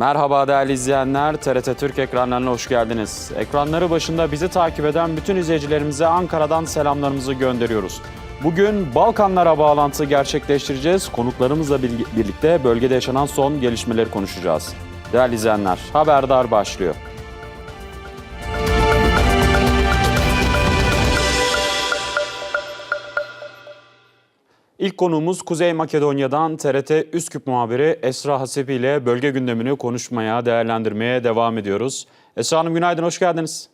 Merhaba değerli izleyenler, TRT Türk ekranlarına hoş geldiniz. Ekranları başında bizi takip eden bütün izleyicilerimize Ankara'dan selamlarımızı gönderiyoruz. Bugün Balkanlara bağlantı gerçekleştireceğiz. Konuklarımızla birlikte bölgede yaşanan son gelişmeleri konuşacağız. Değerli izleyenler, haberdar başlıyor. İlk konuğumuz Kuzey Makedonya'dan TRT Üsküp muhabiri Esra Hasepi ile bölge gündemini konuşmaya, değerlendirmeye devam ediyoruz. Esra Hanım günaydın, hoş geldiniz.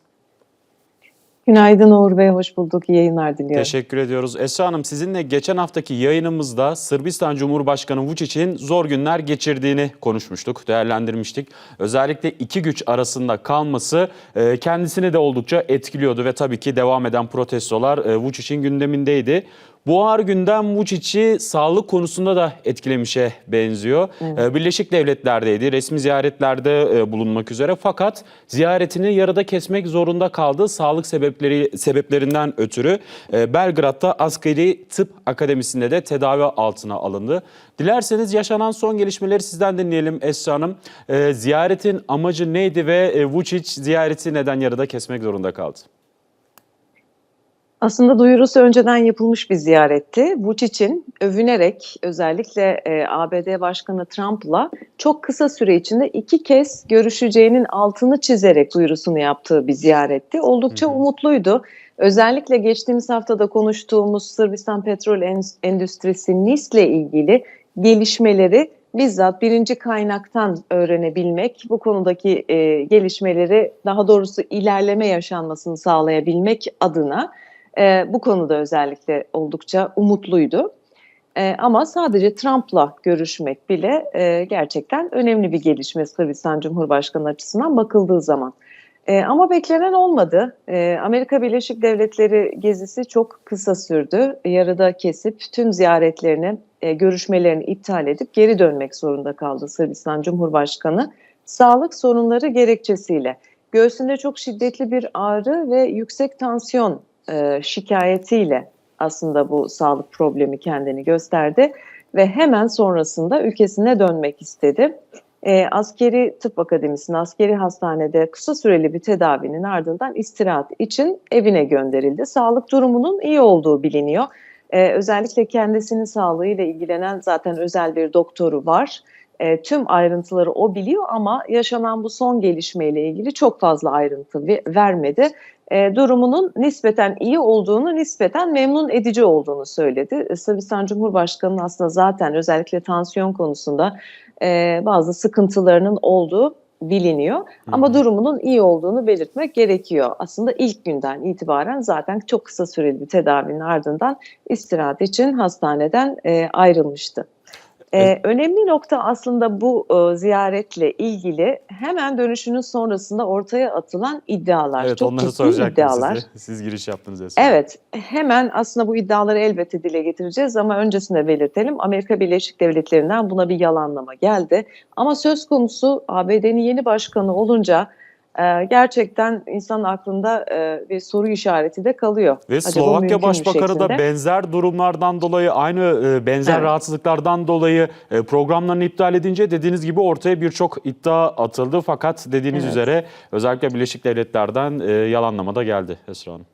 Günaydın Uğur Bey, hoş bulduk. İyi yayınlar diliyorum. Teşekkür ediyoruz. Esra Hanım sizinle geçen haftaki yayınımızda Sırbistan Cumhurbaşkanı Vučić'in zor günler geçirdiğini konuşmuştuk, değerlendirmiştik. Özellikle iki güç arasında kalması e, kendisini de oldukça etkiliyordu ve tabii ki devam eden protestolar e, Vučić'in gündemindeydi. Bu ağır gündem Vučić'i sağlık konusunda da etkilemişe benziyor. E, Birleşik Devletler'deydi, resmi ziyaretlerde e, bulunmak üzere fakat ziyaretini yarıda kesmek zorunda kaldı. Sağlık sebepleri sebeplerinden ötürü e, Belgrad'da Askeri Tıp Akademisi'nde de tedavi altına alındı. Dilerseniz yaşanan son gelişmeleri sizden dinleyelim Esra Hanım. E, ziyaretin amacı neydi ve e, Vučić ziyareti neden yarıda kesmek zorunda kaldı? Aslında duyurusu önceden yapılmış bir ziyaretti. Vučić'in övünerek özellikle e, ABD Başkanı Trump'la çok kısa süre içinde iki kez görüşeceğinin altını çizerek duyurusunu yaptığı bir ziyaretti. Oldukça Hı hı. umutluydu. Özellikle geçtiğimiz haftada konuştuğumuz Sırbistan Petrol En- Endüstrisi NIS'le ilgili gelişmeleri bizzat birinci kaynaktan öğrenebilmek, bu konudaki e, gelişmeleri daha doğrusu ilerleme yaşanmasını sağlayabilmek adına e, bu konuda özellikle oldukça umutluydu. E, ama sadece Trump'la görüşmek bile e, gerçekten önemli bir gelişme Sırbistan Cumhurbaşkanı açısından bakıldığı zaman. E, ama beklenen olmadı. E, Amerika Birleşik Devletleri gezisi çok kısa sürdü. Yarıda kesip tüm ziyaretlerini, e, görüşmelerini iptal edip geri dönmek zorunda kaldı Sırbistan Cumhurbaşkanı. Sağlık sorunları gerekçesiyle. Göğsünde çok şiddetli bir ağrı ve yüksek tansiyon e, şikayetiyle aslında bu sağlık problemi kendini gösterdi ve hemen sonrasında ülkesine dönmek istedi. E, askeri Tıp Akademisi'nin askeri hastanede kısa süreli bir tedavinin ardından istirahat için evine gönderildi. Sağlık durumunun iyi olduğu biliniyor. E, özellikle kendisinin sağlığıyla ilgilenen zaten özel bir doktoru var. E, tüm ayrıntıları o biliyor ama yaşanan bu son gelişmeyle ilgili çok fazla ayrıntı ve- vermedi. E, durumunun nispeten iyi olduğunu, nispeten memnun edici olduğunu söyledi. E, Sırbistan Cumhurbaşkanı'nın aslında zaten özellikle tansiyon konusunda e, bazı sıkıntılarının olduğu biliniyor. Ama hı. durumunun iyi olduğunu belirtmek gerekiyor. Aslında ilk günden itibaren zaten çok kısa süreli bir tedavinin ardından istirahat için hastaneden e, ayrılmıştı. Ee, önemli nokta aslında bu e, ziyaretle ilgili hemen dönüşünün sonrasında ortaya atılan iddialar. Evet Çok onları soracaktım iddialar. size. Siz giriş yaptınız. Hanım. Evet, hemen aslında bu iddiaları elbette dile getireceğiz ama öncesinde belirtelim. Amerika Birleşik Devletleri'nden buna bir yalanlama geldi. Ama söz konusu ABD'nin yeni başkanı olunca e, gerçekten insanın aklında e, bir soru işareti de kalıyor. Ve Acaba Slovakya Başbakanı da benzer durumlardan dolayı, aynı e, benzer Evet. rahatsızlıklardan dolayı e, programlarını iptal edince dediğiniz gibi ortaya birçok iddia atıldı. Fakat dediğiniz Evet. üzere özellikle Birleşik Devletler'den e, yalanlama da geldi Esra Hanım.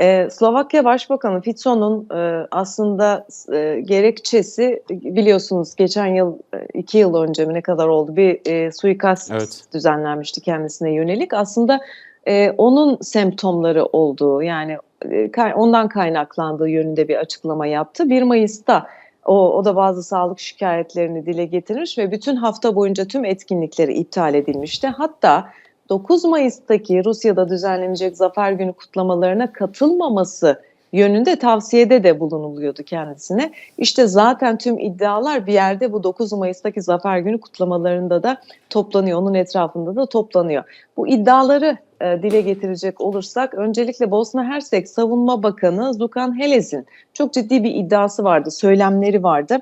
Ee, Slovakya Başbakanı Ficó'nun e, aslında e, gerekçesi biliyorsunuz geçen yıl e, iki yıl önce mi ne kadar oldu bir e, suikast Evet. düzenlenmişti kendisine yönelik. Aslında e, onun semptomları olduğu yani e, ondan kaynaklandığı yönünde bir açıklama yaptı. 1 Mayıs'ta o, o da bazı sağlık şikayetlerini dile getirmiş ve bütün hafta boyunca tüm etkinlikleri iptal edilmişti. Hatta 9 Mayıs'taki Rusya'da düzenlenecek Zafer Günü kutlamalarına katılmaması yönünde tavsiyede de bulunuluyordu kendisine. İşte zaten tüm iddialar bir yerde bu 9 Mayıs'taki Zafer Günü kutlamalarında da toplanıyor. Onun etrafında da toplanıyor. Bu iddiaları e, dile getirecek olursak öncelikle Bosna Hersek Savunma Bakanı Zukan Helez'in çok ciddi bir iddiası vardı, söylemleri vardı.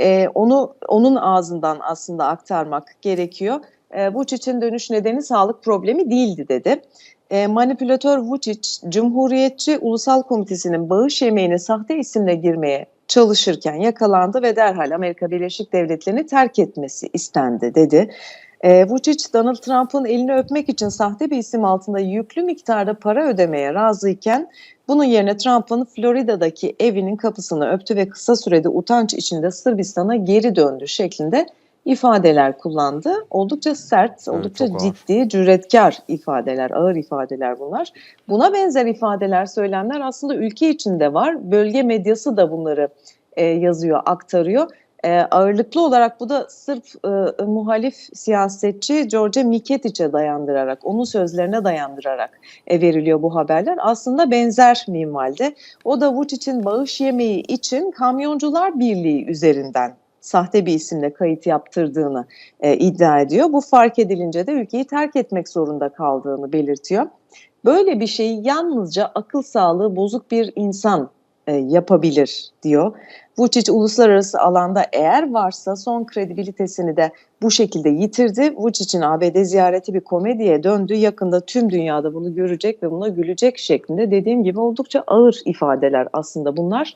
E, onu onun ağzından aslında aktarmak gerekiyor. E, Vučić'in dönüş nedeni sağlık problemi değildi dedi. E, manipülatör Vučić, Cumhuriyetçi Ulusal Komitesi'nin bağış yemeğine sahte isimle girmeye çalışırken yakalandı ve derhal Amerika Birleşik Devletleri'ni terk etmesi istendi dedi. E, Vučić, Donald Trump'ın elini öpmek için sahte bir isim altında yüklü miktarda para ödemeye razıyken bunun yerine Trump'ın Florida'daki evinin kapısını öptü ve kısa sürede utanç içinde Sırbistan'a geri döndü şeklinde ifadeler kullandı. Oldukça sert, oldukça çok ağır. ciddi, cüretkar ifadeler, ağır ifadeler bunlar. Buna benzer ifadeler, söylemler aslında ülke içinde var. Bölge medyası da bunları e, yazıyor, aktarıyor. E, ağırlıklı olarak bu da Sırp e, muhalif siyasetçi George Miketić'e dayandırarak, onun sözlerine dayandırarak e, veriliyor bu haberler. Aslında benzer minvalde. O da Vučić'in bağış yemeği için Kamyoncular Birliği üzerinden sahte bir isimle kayıt yaptırdığını e, iddia ediyor. Bu fark edilince de ülkeyi terk etmek zorunda kaldığını belirtiyor. Böyle bir şeyi yalnızca akıl sağlığı bozuk bir insan e, yapabilir diyor. Vučić uluslararası alanda eğer varsa son kredibilitesini de bu şekilde yitirdi. Vučić'in ABD ziyareti bir komediye döndü. Yakında tüm dünyada bunu görecek ve buna gülecek şeklinde dediğim gibi oldukça ağır ifadeler aslında bunlar.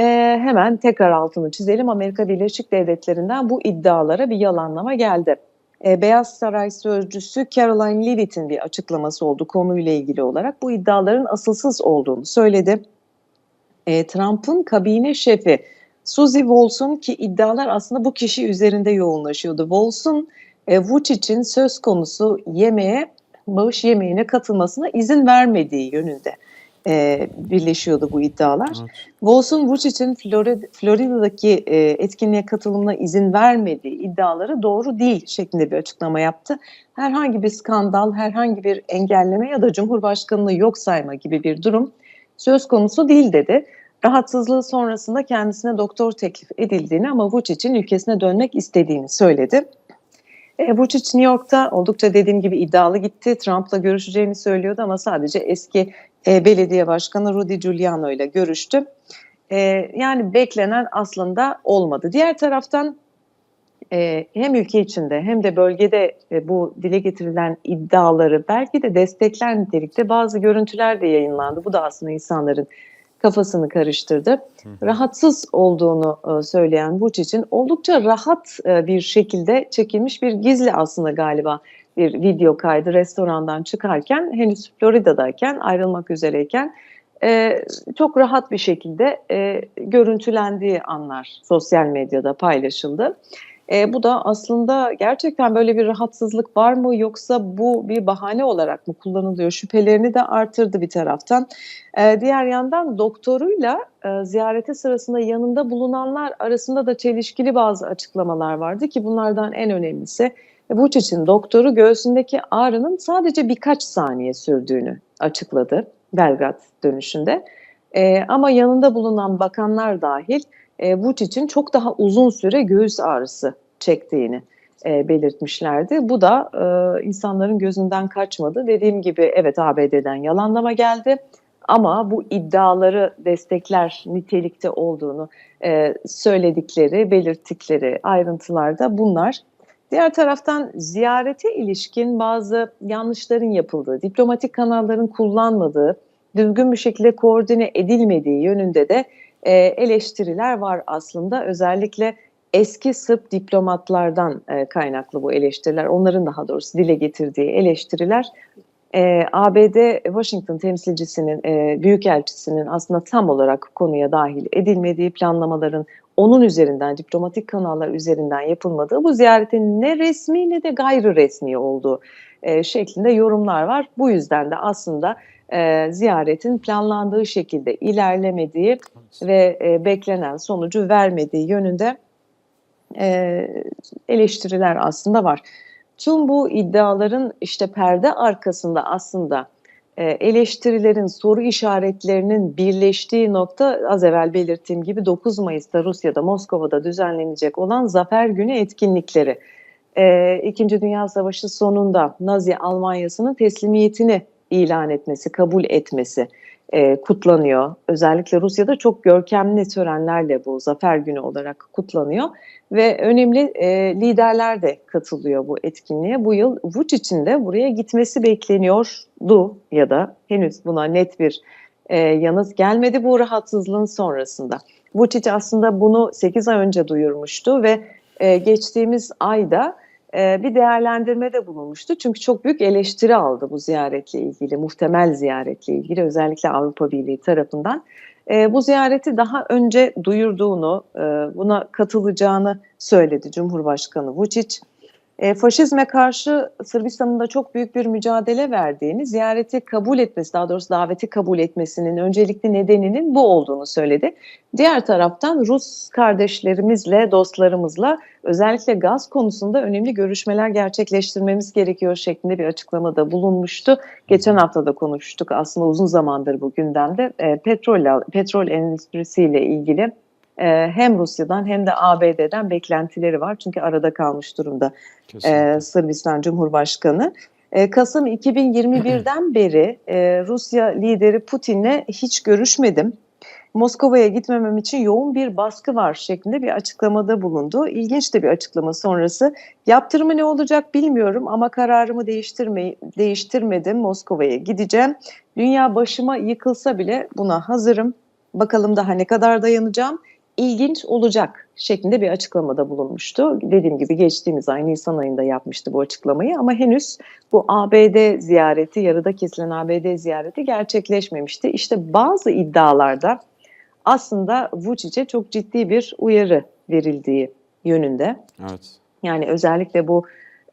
Ee, hemen tekrar altını çizelim. Amerika Birleşik Devletleri'nden bu iddialara bir yalanlama geldi. Ee, Beyaz Saray Sözcüsü Caroline Leavitt'in bir açıklaması oldu konuyla ilgili olarak. Bu iddiaların asılsız olduğunu söyledi. Ee, Trump'ın kabine şefi Suzy Wolfson ki iddialar aslında bu kişi üzerinde yoğunlaşıyordu. Wolfson e, Vučić'in söz konusu yemeğe, bağış yemeğine katılmasına izin vermediği yönünde e, birleşiyordu bu iddialar. Evet. Wolfson Vučić'in Florid, Florida'daki e, etkinliğe katılımına izin vermediği iddiaları doğru değil şeklinde bir açıklama yaptı. Herhangi bir skandal, herhangi bir engelleme ya da Cumhurbaşkanı'nı yok sayma gibi bir durum söz konusu değil dedi. Rahatsızlığı sonrasında kendisine doktor teklif edildiğini ama Vučić'in ülkesine dönmek istediğini söyledi. E, Vučić New York'ta oldukça dediğim gibi iddialı gitti. Trump'la görüşeceğini söylüyordu ama sadece eski e, belediye başkanı Rudy Giuliano ile görüştü. E, yani beklenen aslında olmadı. Diğer taraftan hem ülke içinde hem de bölgede bu dile getirilen iddiaları belki de destekler nitelikte bazı görüntüler de yayınlandı. Bu da aslında insanların kafasını karıştırdı. Rahatsız olduğunu e, söyleyen Vučić'in oldukça rahat e, bir şekilde çekilmiş bir gizli aslında galiba bir video kaydı restorandan çıkarken henüz Florida'dayken ayrılmak üzereyken e, çok rahat bir şekilde e, görüntülendiği anlar sosyal medyada paylaşıldı. E, bu da aslında gerçekten böyle bir rahatsızlık var mı yoksa bu bir bahane olarak mı kullanılıyor şüphelerini de artırdı bir taraftan. E, diğer yandan doktoruyla e, ziyareti sırasında yanında bulunanlar arasında da çelişkili bazı açıklamalar vardı ki bunlardan en önemlisi Vučić'in doktoru göğsündeki ağrının sadece birkaç saniye sürdüğünü açıkladı Belgrad dönüşünde. E, ama yanında bulunan bakanlar dahil e, Vučić'in çok daha uzun süre göğüs ağrısı çektiğini e, belirtmişlerdi. Bu da e, insanların gözünden kaçmadı. Dediğim gibi evet ABD'den yalanlama geldi ama bu iddiaları destekler nitelikte olduğunu e, söyledikleri, belirttikleri ayrıntılarda bunlar. Diğer taraftan ziyarete ilişkin bazı yanlışların yapıldığı, diplomatik kanalların kullanmadığı, düzgün bir şekilde koordine edilmediği yönünde de e, eleştiriler var aslında. Özellikle eski Sırp diplomatlardan e, kaynaklı bu eleştiriler, onların daha doğrusu dile getirdiği eleştiriler. E, ABD Washington temsilcisinin, e, büyükelçisinin aslında tam olarak konuya dahil edilmediği planlamaların onun üzerinden, diplomatik kanallar üzerinden yapılmadığı, bu ziyaretin ne resmi ne de gayri resmi olduğu e, şeklinde yorumlar var. Bu yüzden de aslında e, ziyaretin planlandığı şekilde ilerlemediği ve e, beklenen sonucu vermediği yönünde e, eleştiriler aslında var. Tüm bu iddiaların işte perde arkasında aslında e, eleştirilerin, soru işaretlerinin birleştiği nokta az evvel belirttiğim gibi 9 Mayıs'ta Rusya'da, Moskova'da düzenlenecek olan Zafer Günü etkinlikleri. E, İkinci Dünya Savaşı sonunda Nazi Almanyası'nın teslimiyetini ilan etmesi, kabul etmesi e, kutlanıyor. Özellikle Rusya'da çok görkemli törenlerle bu Zafer Günü olarak kutlanıyor ve önemli e, liderler de katılıyor bu etkinliğe. Bu yıl Vučić'in de buraya gitmesi bekleniyordu ya da henüz buna net bir e, yanıt gelmedi bu rahatsızlığın sonrasında. Vučić aslında bunu 8 ay önce duyurmuştu ve e, geçtiğimiz ayda e, bir değerlendirmede bulunmuştu. Çünkü çok büyük eleştiri aldı bu ziyaretle ilgili, muhtemel ziyaretle ilgili özellikle Avrupa Birliği tarafından. E, bu ziyareti daha önce duyurduğunu, e, buna katılacağını söyledi Cumhurbaşkanı Vučić. E, faşizme karşı Sırbistan'ın da çok büyük bir mücadele verdiğini, ziyareti kabul etmesi, daha doğrusu daveti kabul etmesinin öncelikli nedeninin bu olduğunu söyledi. Diğer taraftan Rus kardeşlerimizle, dostlarımızla özellikle gaz konusunda önemli görüşmeler gerçekleştirmemiz gerekiyor şeklinde bir açıklamada bulunmuştu. Geçen hafta da konuştuk aslında uzun zamandır bu gündemde e, petrol, petrol endüstrisiyle ilgili e, hem Rusya'dan hem de ABD'den beklentileri var. Çünkü arada kalmış durumda e, Sırbistan Cumhurbaşkanı. E, Kasım 2021'den beri e, Rusya lideri Putin'le hiç görüşmedim. Moskova'ya gitmemem için yoğun bir baskı var şeklinde bir açıklamada bulundu. İlginç de bir açıklama sonrası. Yaptırımı ne olacak bilmiyorum ama kararımı değiştirme, değiştirmedim. Moskova'ya gideceğim. Dünya başıma yıkılsa bile buna hazırım. Bakalım daha ne kadar dayanacağım ilginç olacak şeklinde bir açıklamada bulunmuştu. Dediğim gibi geçtiğimiz ay Nisan ayında yapmıştı bu açıklamayı ama henüz bu ABD ziyareti, yarıda kesilen ABD ziyareti gerçekleşmemişti. İşte bazı iddialarda aslında Vucic'e çok ciddi bir uyarı verildiği yönünde. Evet. Yani özellikle bu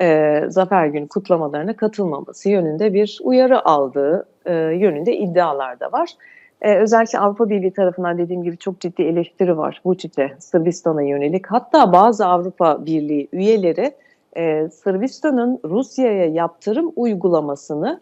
e, Zafer Günü kutlamalarına katılmaması yönünde bir uyarı aldığı e, yönünde iddialar da var. Ee, özellikle Avrupa Birliği tarafından dediğim gibi çok ciddi eleştiri var Vučić'e, Sırbistan'a yönelik. Hatta bazı Avrupa Birliği üyeleri e, Sırbistan'ın Rusya'ya yaptırım uygulamasını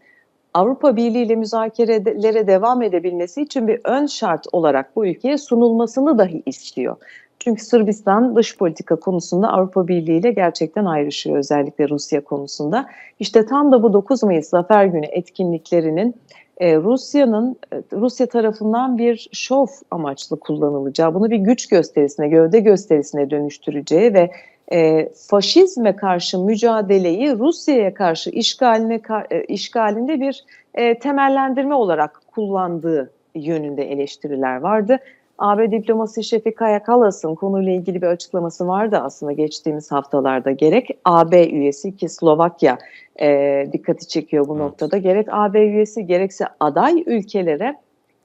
Avrupa Birliği ile müzakerelere devam edebilmesi için bir ön şart olarak bu ülkeye sunulmasını dahi istiyor. Çünkü Sırbistan dış politika konusunda Avrupa Birliği ile gerçekten ayrışıyor özellikle Rusya konusunda. İşte tam da bu 9 Mayıs Zafer Günü etkinliklerinin e, Rusya'nın e, Rusya tarafından bir şov amaçlı kullanılacağı, bunu bir güç gösterisine, gövde gösterisine dönüştüreceği ve e, faşizme karşı mücadeleyi Rusya'ya karşı işgaline e, işgalinde bir e, temellendirme olarak kullandığı yönünde eleştiriler vardı. AB diplomasi şefi Kaya Kalas'ın konuyla ilgili bir açıklaması vardı aslında geçtiğimiz haftalarda. Gerek AB üyesi ki Slovakya e, dikkati çekiyor bu noktada. Gerek AB üyesi gerekse aday ülkelere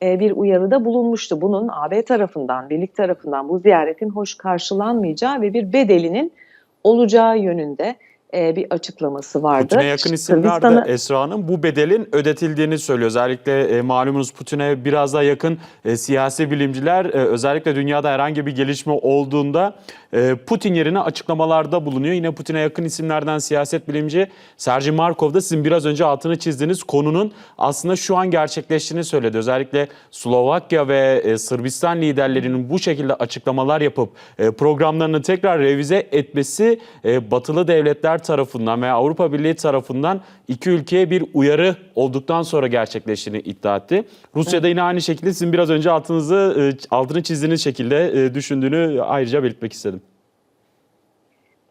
e, bir uyarıda bulunmuştu. Bunun AB tarafından, birlik tarafından bu ziyaretin hoş karşılanmayacağı ve bir bedelinin olacağı yönünde e, bir açıklaması vardı. Putin'e yakın isimler de Esra'nın bu bedelin ödetildiğini söylüyor. Özellikle e, malumunuz Putin'e biraz daha yakın e, siyasi bilimciler e, özellikle dünyada herhangi bir gelişme olduğunda e, Putin yerine açıklamalarda bulunuyor. Yine Putin'e yakın isimlerden siyaset bilimci Sergi Markov da sizin biraz önce altını çizdiğiniz konunun aslında şu an gerçekleştiğini söyledi. Özellikle Slovakya ve e, Sırbistan liderlerinin bu şekilde açıklamalar yapıp e, programlarını tekrar revize etmesi e, batılı devletler tarafından ve Avrupa Birliği tarafından iki ülkeye bir uyarı olduktan sonra gerçekleştiğini iddia etti. Rusya'da yine aynı şekilde sizin biraz önce altınızı altını çizdiğiniz şekilde düşündüğünü ayrıca belirtmek istedim.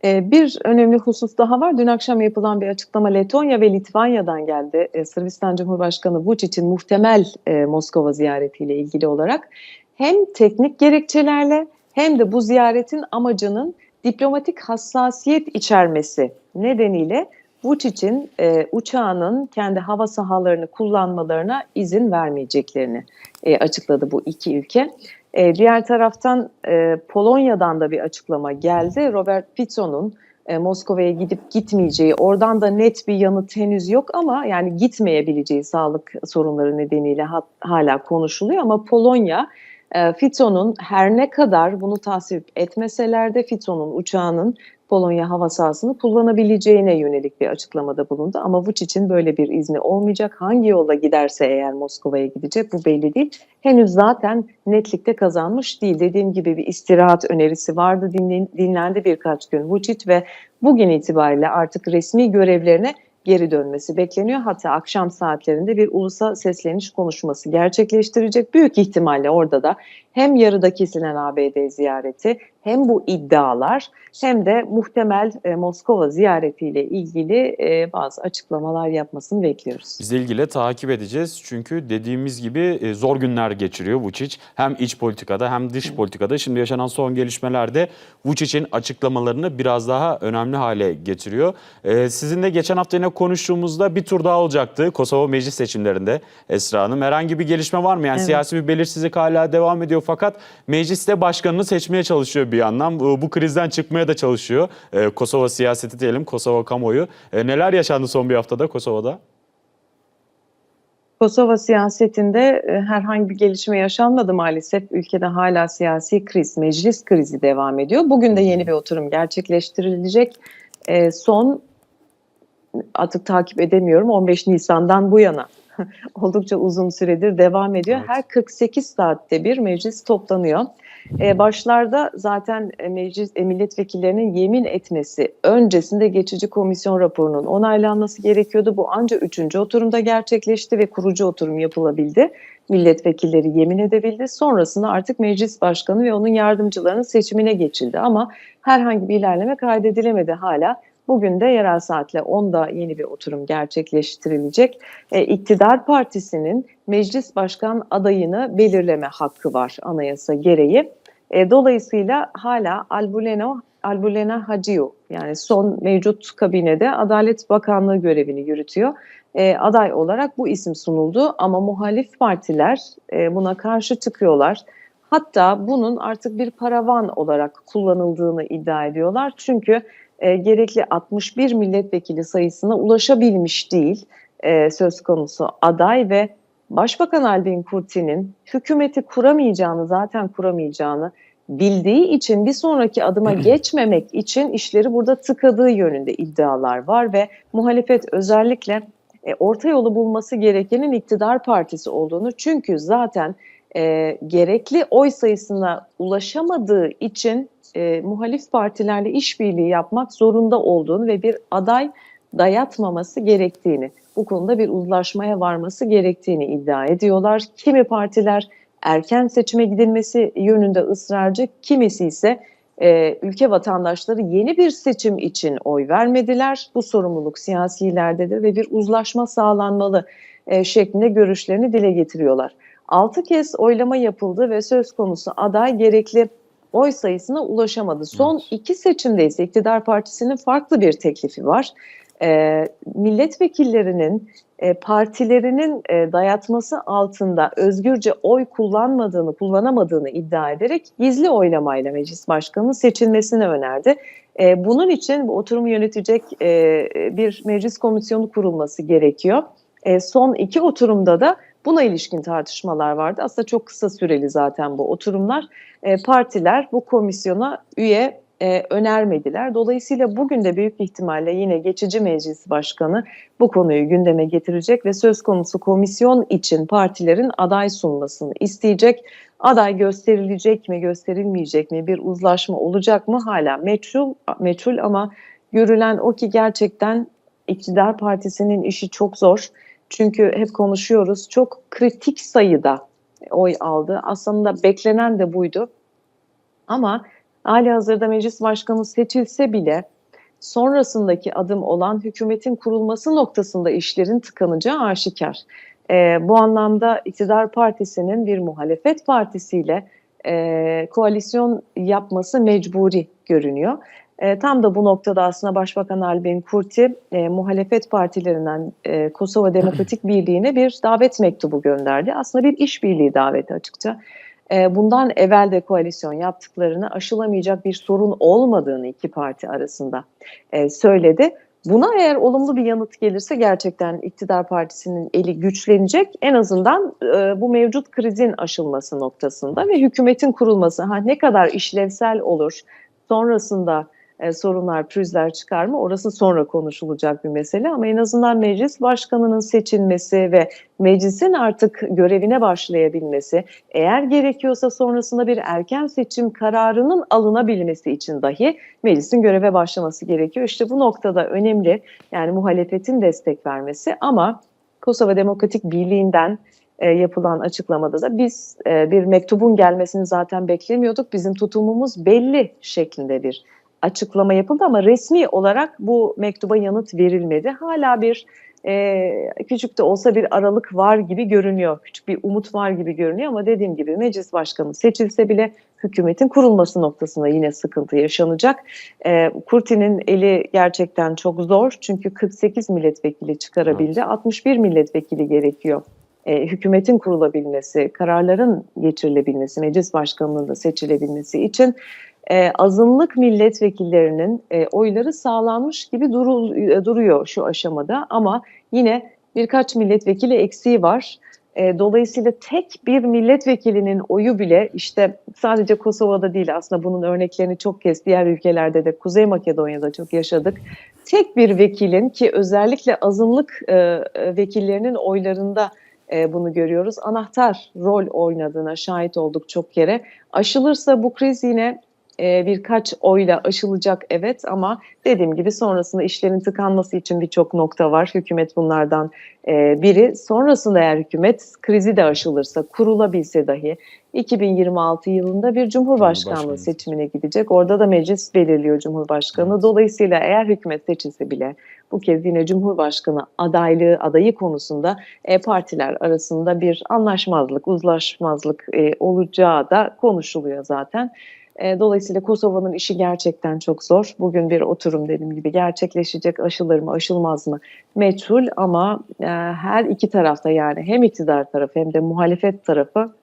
Bir önemli husus daha var. Dün akşam yapılan bir açıklama Letonya ve Litvanya'dan geldi. Sırbistan Cumhurbaşkanı Vučić'in muhtemel Moskova ziyaretiyle ilgili olarak hem teknik gerekçelerle hem de bu ziyaretin amacının diplomatik hassasiyet içermesi nedeniyle Vučić'in e, uçağının kendi hava sahalarını kullanmalarına izin vermeyeceklerini e, açıkladı bu iki ülke. E, diğer taraftan e, Polonya'dan da bir açıklama geldi. Robert Fico'nun e, Moskova'ya gidip gitmeyeceği, oradan da net bir yanıt henüz yok ama yani gitmeyebileceği sağlık sorunları nedeniyle ha, hala konuşuluyor ama Polonya e, Fico'nun her ne kadar bunu tasvip etmeseler de Fico'nun uçağının Polonya hava sahasını kullanabileceğine yönelik bir açıklamada bulundu. Ama Vučić'in böyle bir izni olmayacak. Hangi yolla giderse eğer Moskova'ya gidecek bu belli değil. Henüz zaten netlikte kazanmış değil. Dediğim gibi bir istirahat önerisi vardı. dinlendi birkaç gün Vučić ve bugün itibariyle artık resmi görevlerine geri dönmesi bekleniyor. Hatta akşam saatlerinde bir ulusa sesleniş konuşması gerçekleştirecek. Büyük ihtimalle orada da hem yarıda kesilen ABD ziyareti hem bu iddialar hem de muhtemel e, Moskova ziyaretiyle ilgili e, bazı açıklamalar yapmasını bekliyoruz. Biz ilgili takip edeceğiz. Çünkü dediğimiz gibi e, zor günler geçiriyor Vučić. Hem iç politikada hem dış politikada. Şimdi yaşanan son gelişmelerde Vučić'in açıklamalarını biraz daha önemli hale getiriyor. E, Sizinle geçen hafta yine konuştuğumuzda bir tur daha olacaktı Kosova meclis seçimlerinde Esra Hanım. Herhangi bir gelişme var mı? Yani Evet. siyasi bir belirsizlik hala devam ediyor fakat mecliste başkanını seçmeye çalışıyor bir yandan. Bu, bu krizden çıkmaya da çalışıyor. E, Kosova siyaseti diyelim, Kosova kamuoyu. E, neler yaşandı son bir haftada Kosova'da? Kosova siyasetinde e, herhangi bir gelişme yaşanmadı maalesef. Ülkede hala siyasi kriz, meclis krizi devam ediyor. Bugün de yeni bir oturum gerçekleştirilecek. Son artık takip edemiyorum 15 Nisan'dan bu yana oldukça uzun süredir devam ediyor. Evet. Her 48 saatte bir meclis toplanıyor. E, başlarda zaten e, meclis e, milletvekillerinin yemin etmesi öncesinde geçici komisyon raporunun onaylanması gerekiyordu. Bu ancak üçüncü oturumda gerçekleşti ve kurucu oturum yapılabildi. Milletvekilleri yemin edebildi. Sonrasında artık meclis başkanı ve onun yardımcılarının seçimine geçildi ama herhangi bir ilerleme kaydedilemedi hala. Bugün de yerel saatle 10'da yeni bir oturum gerçekleştirilecek. E, İktidar Partisi'nin meclis başkan adayını belirleme hakkı var anayasa gereği. E, dolayısıyla hala Albuleno Albulena Haciu yani son mevcut kabinede Adalet Bakanlığı görevini yürütüyor. E, aday olarak bu isim sunuldu ama muhalif partiler e, buna karşı çıkıyorlar. Hatta bunun artık bir paravan olarak kullanıldığını iddia ediyorlar. Çünkü e, gerekli 61 milletvekili sayısına ulaşabilmiş değil e, söz konusu aday ve Başbakan Albin Kurti'nin hükümeti kuramayacağını zaten kuramayacağını bildiği için bir sonraki adıma geçmemek için işleri burada tıkadığı yönünde iddialar var ve muhalefet özellikle e, orta yolu bulması gerekenin iktidar partisi olduğunu çünkü zaten e, gerekli oy sayısına ulaşamadığı için e, muhalif partilerle işbirliği yapmak zorunda olduğunu ve bir aday dayatmaması gerektiğini, bu konuda bir uzlaşmaya varması gerektiğini iddia ediyorlar. Kimi partiler erken seçime gidilmesi yönünde ısrarcı, kimisi ise e, ülke vatandaşları yeni bir seçim için oy vermediler. Bu sorumluluk siyasilerdedir ve bir uzlaşma sağlanmalı e, şeklinde görüşlerini dile getiriyorlar. 6 kez oylama yapıldı ve söz konusu aday gerekli oy sayısına ulaşamadı. Son Evet. iki seçimde ise iktidar partisinin farklı bir teklifi var. E, milletvekillerinin e, partilerinin e, dayatması altında özgürce oy kullanmadığını, kullanamadığını iddia ederek gizli oylamayla meclis başkanının seçilmesini önerdi. E, bunun için bu oturumu yönetecek e, bir meclis komisyonu kurulması gerekiyor. E, son iki oturumda da buna ilişkin tartışmalar vardı. Aslında çok kısa süreli zaten bu oturumlar. E, partiler bu komisyona üye e, önermediler. Dolayısıyla bugün de büyük ihtimalle yine geçici meclis başkanı bu konuyu gündeme getirecek ve söz konusu komisyon için partilerin aday sunmasını isteyecek. Aday gösterilecek mi, gösterilmeyecek mi, bir uzlaşma olacak mı hala meçhul, meçhul ama görülen o ki gerçekten iktidar partisinin işi çok zor. Çünkü hep konuşuyoruz çok kritik sayıda oy aldı. Aslında beklenen de buydu. Ama hali hazırda meclis başkanı seçilse bile sonrasındaki adım olan hükümetin kurulması noktasında işlerin tıkanacağı aşikar. Ee, bu anlamda iktidar partisinin bir muhalefet partisiyle e, koalisyon yapması mecburi görünüyor. E, tam da bu noktada aslında Başbakan Albin Kurti e, muhalefet partilerinden e, Kosova Demokratik Birliği'ne bir davet mektubu gönderdi. Aslında bir işbirliği daveti açıkça. E, bundan evvel de koalisyon yaptıklarını aşılamayacak bir sorun olmadığını iki parti arasında e, söyledi. Buna eğer olumlu bir yanıt gelirse gerçekten iktidar partisinin eli güçlenecek. En azından e, bu mevcut krizin aşılması noktasında ve hükümetin kurulması ha ne kadar işlevsel olur sonrasında e, sorunlar, pürüzler çıkar mı? Orası sonra konuşulacak bir mesele ama en azından meclis başkanının seçilmesi ve meclisin artık görevine başlayabilmesi, eğer gerekiyorsa sonrasında bir erken seçim kararının alınabilmesi için dahi meclisin göreve başlaması gerekiyor. İşte bu noktada önemli yani muhalefetin destek vermesi ama Kosova Demokratik Birliği'nden e, yapılan açıklamada da biz e, bir mektubun gelmesini zaten beklemiyorduk. Bizim tutumumuz belli şeklinde bir açıklama yapıldı ama resmi olarak bu mektuba yanıt verilmedi. Hala bir e, küçük de olsa bir aralık var gibi görünüyor. Küçük bir umut var gibi görünüyor ama dediğim gibi meclis başkanı seçilse bile hükümetin kurulması noktasında yine sıkıntı yaşanacak. E, Kurti'nin eli gerçekten çok zor çünkü 48 milletvekili çıkarabildi. 61 milletvekili gerekiyor. E, hükümetin kurulabilmesi, kararların geçirilebilmesi, meclis başkanının da seçilebilmesi için e, azınlık milletvekillerinin e, oyları sağlanmış gibi durul, e, duruyor şu aşamada ama yine birkaç milletvekili eksiği var. E, dolayısıyla tek bir milletvekilinin oyu bile işte sadece Kosova'da değil aslında bunun örneklerini çok kez diğer ülkelerde de Kuzey Makedonya'da çok yaşadık. Tek bir vekilin ki özellikle azınlık e, e, vekillerinin oylarında e, bunu görüyoruz. Anahtar rol oynadığına şahit olduk çok kere. Aşılırsa bu kriz yine e, birkaç oyla aşılacak evet ama dediğim gibi sonrasında işlerin tıkanması için birçok nokta var. Hükümet bunlardan e, biri. Sonrasında eğer hükümet krizi de aşılırsa, kurulabilse dahi 2026 yılında bir cumhurbaşkanlığı Cumhurbaşkanlığı. seçimine gidecek. Orada da meclis belirliyor cumhurbaşkanı. Evet. Dolayısıyla eğer hükümet seçilse bile bu kez yine cumhurbaşkanı adaylığı adayı konusunda e, partiler arasında bir anlaşmazlık, uzlaşmazlık e, olacağı da konuşuluyor zaten. E, dolayısıyla Kosova'nın işi gerçekten çok zor. Bugün bir oturum dediğim gibi gerçekleşecek. Aşılır mı, aşılmaz mı meçhul ama e, her iki tarafta yani hem iktidar tarafı hem de muhalefet tarafı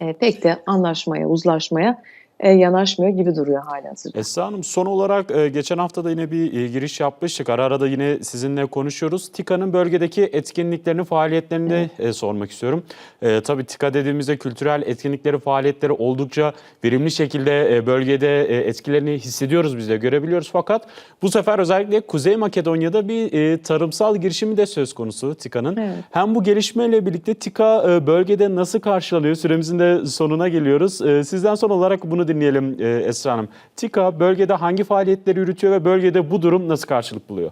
e, pek de anlaşmaya, uzlaşmaya yanaşmıyor gibi duruyor hala. Esra Hanım son olarak e, geçen hafta da yine bir e, giriş yapmıştık. Ara ara da yine sizinle konuşuyoruz. TİKA'nın bölgedeki etkinliklerini, faaliyetlerini e, sormak istiyorum. E, tabii TİKA dediğimizde kültürel etkinlikleri, faaliyetleri oldukça verimli şekilde e, bölgede e, etkilerini hissediyoruz biz de görebiliyoruz. Fakat bu sefer özellikle Kuzey Makedonya'da bir e, tarımsal girişimi de söz konusu TİKA'nın. Evet. Hem bu gelişmeyle birlikte TİKA e, bölgede nasıl karşılanıyor? Süremizin de sonuna geliyoruz. E, Sizden son olarak bunu dinleyelim e, Esra Hanım. TİKA bölgede hangi faaliyetleri yürütüyor ve bölgede bu durum nasıl karşılık buluyor?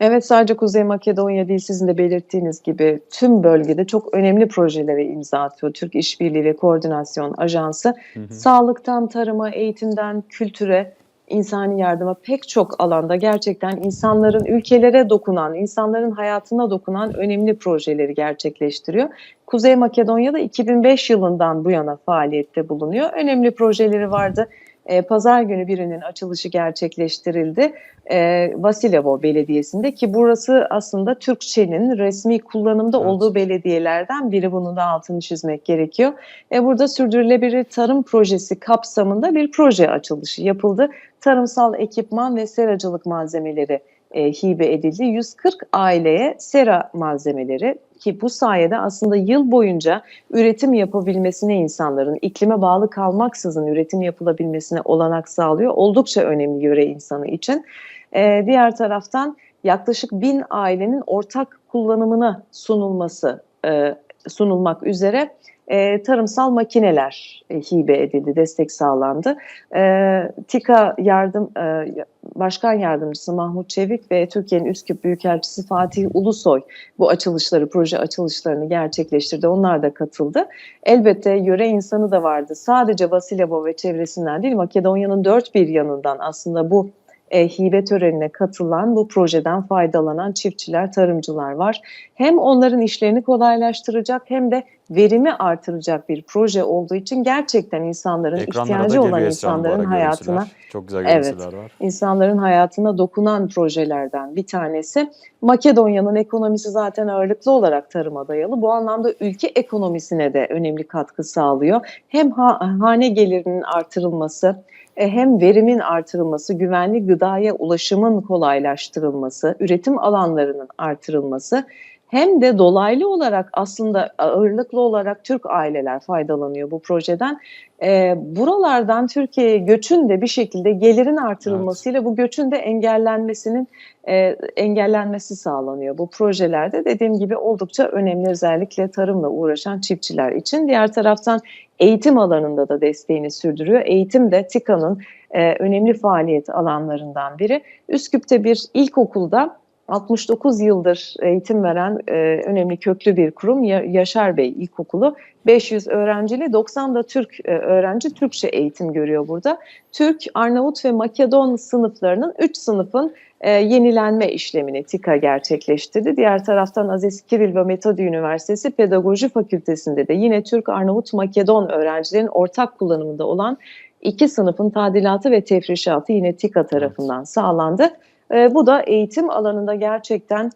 Evet sadece Kuzey Makedonya değil sizin de belirttiğiniz gibi tüm bölgede çok önemli projelere imza atıyor. Türk İşbirliği ve Koordinasyon Ajansı sağlıktan tarıma, eğitimden kültüre, insani yardıma pek çok alanda gerçekten insanların ülkelere dokunan, insanların hayatına dokunan önemli projeleri gerçekleştiriyor. Kuzey Makedonya'da 2005 yılından bu yana faaliyette bulunuyor. Önemli projeleri vardı. E, Pazar günü birinin açılışı gerçekleştirildi. E, Vasilevo Belediyesi'nde ki burası aslında Türkçenin resmi kullanımda Evet. olduğu belediyelerden biri. Bunun da altını çizmek gerekiyor. E, burada sürdürülebilir tarım projesi kapsamında bir proje açılışı yapıldı. Tarımsal ekipman ve seracılık malzemeleri e, hibe edildi. 140 aileye sera malzemeleri ki bu sayede aslında yıl boyunca üretim yapabilmesine insanların iklime bağlı kalmaksızın üretim yapılabilmesine olanak sağlıyor. Oldukça önemli yöre insanı için. Ee, diğer taraftan yaklaşık bin ailenin ortak kullanımına sunulması e, sunulmak üzere e, tarımsal makineler e, hibe edildi, destek sağlandı. E, TİKA yardım e, Başkan Yardımcısı Mahmut Çevik ve Türkiye'nin Üsküp Büyükelçisi Fatih Ulusoy bu açılışları, proje açılışlarını gerçekleştirdi. Onlar da katıldı. Elbette yöre insanı da vardı. Sadece Vasilevo ve çevresinden değil, Makedonya'nın dört bir yanından aslında bu e, hibe törenine katılan, bu projeden faydalanan çiftçiler, tarımcılar var. Hem onların işlerini kolaylaştıracak hem de verimi artıracak bir proje olduğu için gerçekten insanların Ekranlara ihtiyacı olan insanların hayatına görüntüler. Çok güzel Evet. var. insanların hayatına dokunan projelerden bir tanesi. Makedonya'nın ekonomisi zaten ağırlıklı olarak tarıma dayalı. Bu anlamda ülke ekonomisine de önemli katkı sağlıyor. Hem ha- hane gelirinin artırılması, e, hem verimin artırılması, güvenli gıdaya ulaşımın kolaylaştırılması, üretim alanlarının artırılması hem de dolaylı olarak aslında ağırlıklı olarak Türk aileler faydalanıyor bu projeden. E, buralardan Türkiye'ye göçün de bir şekilde gelirin artırılmasıyla bu göçün de engellenmesinin e, engellenmesi sağlanıyor. Bu projelerde dediğim gibi oldukça önemli özellikle tarımla uğraşan çiftçiler için. Diğer taraftan eğitim alanında da desteğini sürdürüyor. Eğitim de TİKA'nın e, önemli faaliyet alanlarından biri. Üsküp'te bir ilkokulda 69 yıldır eğitim veren e, önemli köklü bir kurum Ya- Yaşar Bey İlkokulu. 500 öğrenciyle 90 da Türk e, öğrenci Türkçe eğitim görüyor burada. Türk, Arnavut ve Makedon sınıflarının 3 sınıfın e, yenilenme işlemini TİKA gerçekleştirdi. Diğer taraftan Aziz Kiril ve Metodi Üniversitesi Pedagoji Fakültesi'nde de yine Türk, Arnavut, Makedon öğrencilerin ortak kullanımında olan iki sınıfın tadilatı ve tefrişatı yine TİKA tarafından sağlandı. E, bu da eğitim alanında gerçekten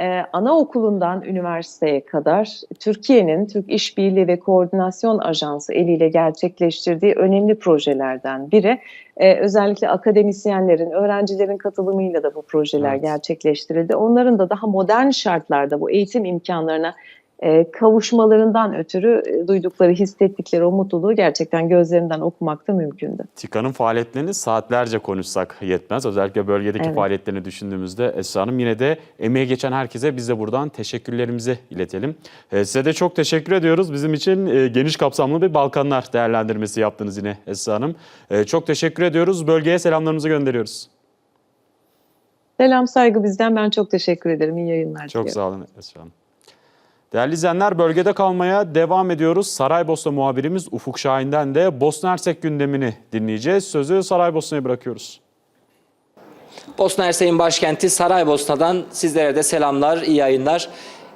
e, anaokulundan üniversiteye kadar Türkiye'nin Türk İşbirliği ve Koordinasyon Ajansı eliyle gerçekleştirdiği önemli projelerden biri. E, özellikle akademisyenlerin, öğrencilerin katılımıyla da bu projeler Evet. gerçekleştirildi. Onların da daha modern şartlarda bu eğitim imkanlarına e, kavuşmalarından ötürü e, duydukları, hissettikleri o mutluluğu gerçekten gözlerinden okumak da mümkündü. TİKA'nın faaliyetlerini saatlerce konuşsak yetmez. Özellikle bölgedeki Evet. faaliyetlerini düşündüğümüzde Esra Hanım yine de emeği geçen herkese biz de buradan teşekkürlerimizi iletelim. Ee, size de çok teşekkür ediyoruz. Bizim için e, geniş kapsamlı bir Balkanlar değerlendirmesi yaptınız yine Esra Hanım. Çok teşekkür ediyoruz. Bölgeye selamlarımızı gönderiyoruz. Selam saygı bizden. Ben çok teşekkür ederim. İyi yayınlar Çok diliyorum. sağ olun Esra Hanım. Değerli izleyenler bölgede kalmaya devam ediyoruz. Saraybosna muhabirimiz Ufuk Şahin'den de Bosna Hersek gündemini dinleyeceğiz. Sözü Saraybosna'ya bırakıyoruz. Bosna Hersek'in başkenti Saraybosna'dan sizlere de selamlar, iyi yayınlar.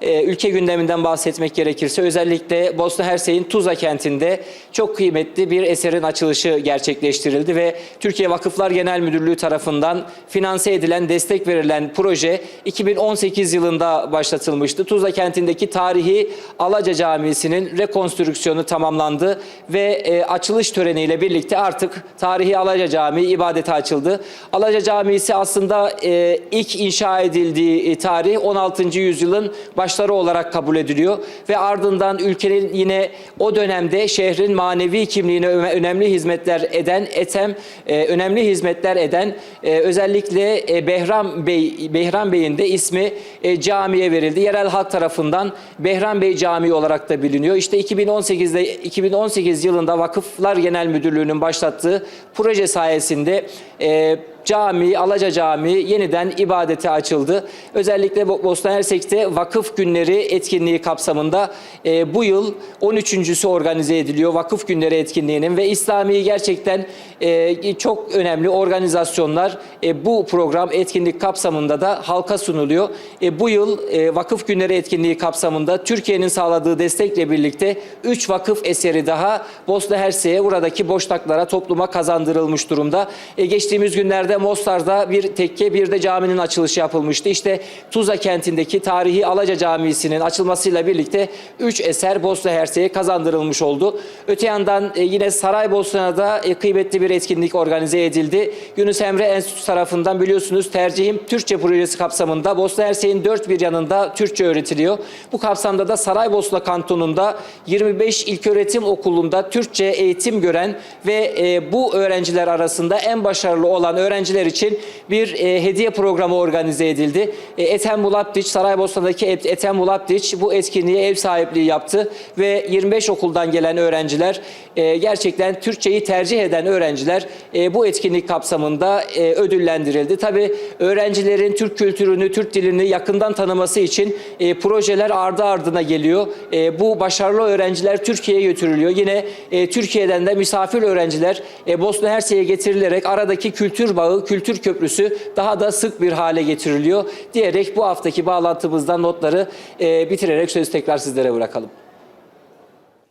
Ee, ülke gündeminden bahsetmek gerekirse özellikle Bosna Hersek'in Tuzla kentinde çok kıymetli bir eserin açılışı gerçekleştirildi ve Türkiye Vakıflar Genel Müdürlüğü tarafından finanse edilen, destek verilen proje 2018 yılında başlatılmıştı. Tuzla kentindeki tarihi Alaca Camisi'nin rekonstrüksiyonu tamamlandı ve e, açılış töreniyle birlikte artık tarihi Alaca Camii ibadete açıldı. Alaca Camisi aslında e, ilk inşa edildiği e, tarih 16. yüzyılın başları olarak kabul ediliyor ve ardından ülkenin yine o dönemde şehrin manevi kimliğine öne- önemli hizmetler eden Etem e, önemli hizmetler eden e, özellikle e, Behram Bey Behram Bey'in de ismi e, camiye verildi. Yerel halk tarafından Behram Bey Camii olarak da biliniyor. İşte 2018'de 2018 yılında Vakıflar Genel Müdürlüğü'nün başlattığı proje sayesinde e, cami, Alaca Camii yeniden ibadete açıldı. Özellikle Bo- Bosna Hersek'te Vakıf Günleri etkinliği kapsamında e, bu yıl 13.sü organize ediliyor. Vakıf Günleri etkinliğinin ve İslami gerçekten e, çok önemli organizasyonlar e, bu program etkinlik kapsamında da halka sunuluyor. E, bu yıl e, Vakıf Günleri etkinliği kapsamında Türkiye'nin sağladığı destekle birlikte 3 vakıf eseri daha Bosna Hersek'e buradaki boşluklara topluma kazandırılmış durumda. E, geçtiğimiz günlerde Mostar'da bir tekke bir de caminin açılışı yapılmıştı. İşte Tuzla kentindeki tarihi Alaca Camisi'nin açılmasıyla birlikte 3 eser Bosna Hersek'e kazandırılmış oldu. Öte yandan e, yine Saraybosna'da e, kıymetli bir etkinlik organize edildi. Yunus Emre Enstitüsü tarafından biliyorsunuz tercihim Türkçe projesi kapsamında Bosna Hersek'in dört bir yanında Türkçe öğretiliyor. Bu kapsamda da Saraybosna kantonunda 25 ilköğretim okulunda Türkçe eğitim gören ve e, bu öğrenciler arasında en başarılı olan öğrenciler için bir e, hediye programı organize edildi. E, Ethem Mulapdiç, Saraybosna'daki Et- Ethem Mulapdiç bu etkinliğe ev sahipliği yaptı ve 25 okuldan gelen öğrenciler e, gerçekten Türkçeyi tercih eden öğrenciler e, bu etkinlik kapsamında e, ödüllendirildi. Tabii öğrencilerin Türk kültürünü, Türk dilini yakından tanıması için e, projeler ardı ardına geliyor. E, bu başarılı öğrenciler Türkiye'ye götürülüyor. Yine e, Türkiye'den de misafir öğrenciler e, Bosna Hersek'e getirilerek aradaki kültür bağı, kültür köprüsü daha da sık bir hale getiriliyor diyerek bu haftaki bağlantımızdan notları e, bitirerek sözü tekrar sizlere bırakalım.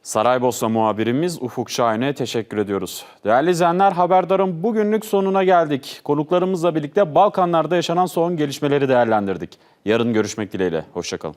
Saraybosna muhabirimiz Ufuk Şahin'e teşekkür ediyoruz. Değerli izleyenler haberdarın bugünlük sonuna geldik. Konuklarımızla birlikte Balkanlarda yaşanan son gelişmeleri değerlendirdik. Yarın görüşmek dileğiyle. Hoşçakalın.